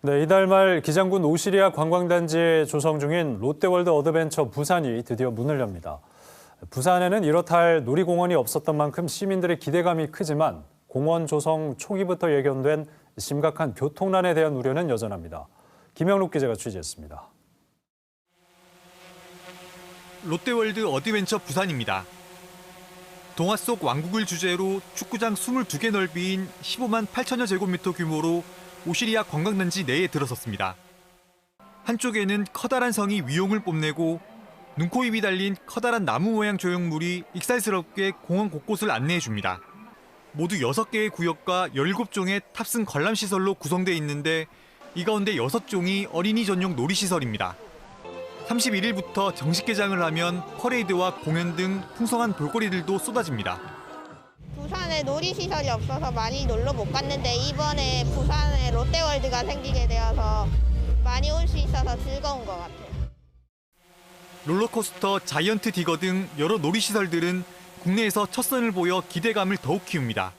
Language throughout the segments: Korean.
네, 이달 말 기장군 오시리아 관광단지에 조성 중인 롯데월드 어드벤처 부산이 드디어 문을 엽니다. 부산에는 이렇다 할 놀이공원이 없었던 만큼 시민들의 기대감이 크지만 공원 조성 초기부터 예견된 심각한 교통난에 대한 우려는 여전합니다. 김영록 기자가 취재했습니다. 롯데월드 어드벤처 부산입니다. 동화 속 왕국을 주제로 축구장 22개 넓이인 15만 8천여 제곱미터 규모로 오시리아 관광단지 내에 들어섰습니다. 한쪽에는 커다란 성이 위용을 뽐내고 눈코입이 달린 커다란 나무 모양 조형물이 익살스럽게 공원 곳곳을 안내해 줍니다. 모두 6개의 구역과 17종의 탑승 관람 시설로 구성되어 있는데 이 가운데 6종이 어린이 전용 놀이 시설입니다. 31일부터 정식 개장을 하면 퍼레이드와 공연 등 풍성한 볼거리들도 쏟아집니다. 부산 에 놀이시설이 없어서 많이 놀러 못 갔는데 이번에 부산에 롯데월드가 생기게 되어서 많이 올 수 있어서 즐거운 것 같아요. 롤러코스터, 자이언트 디거 등 여러 놀이시설들은 국내에서 첫 선을 보여 기대감을 더욱 키웁니다.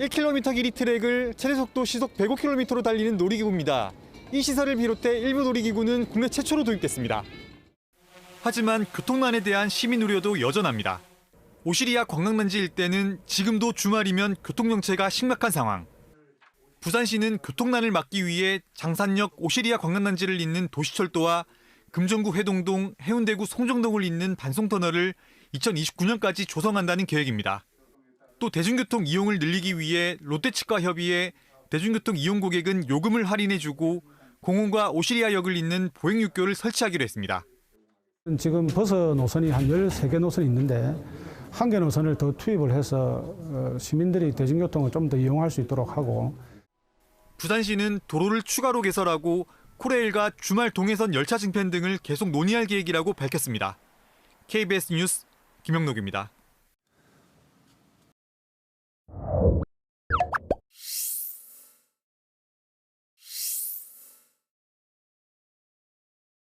1km 길이 트랙을 최대 속도 시속 105km로 달리는 놀이기구입니다. 이 시설을 비롯해 일부 놀이기구는 국내 최초로 도입됐습니다. 하지만 교통난에 대한 시민 우려도 여전합니다. 오시리아 관광단지 일대는 지금도 주말이면 교통정체가 심각한 상황. 부산시는 교통난을 막기 위해 장산역 오시리아 관광단지를 잇는 도시철도와 금정구 회동동, 해운대구 송정동을 잇는 반송터널을 2029년까지 조성한다는 계획입니다. 또 대중교통 이용을 늘리기 위해 롯데 측과 협의해 대중교통 이용 고객은 요금을 할인해주고 공원과 오시리아역을 잇는 보행육교를 설치하기로 했습니다. 지금 버스 노선이 한 13개 노선이 있는데 한 개 노선을 더 투입을 해서 어, 시민들이 대중교통을 좀 더 이용할 수 있도록 하고 부산시는 도로를 추가로 개설하고 코레일과 주말 동해선 열차 증편 등을 계속 논의할 계획이라고 밝혔습니다. KBS 뉴스 김영록입니다.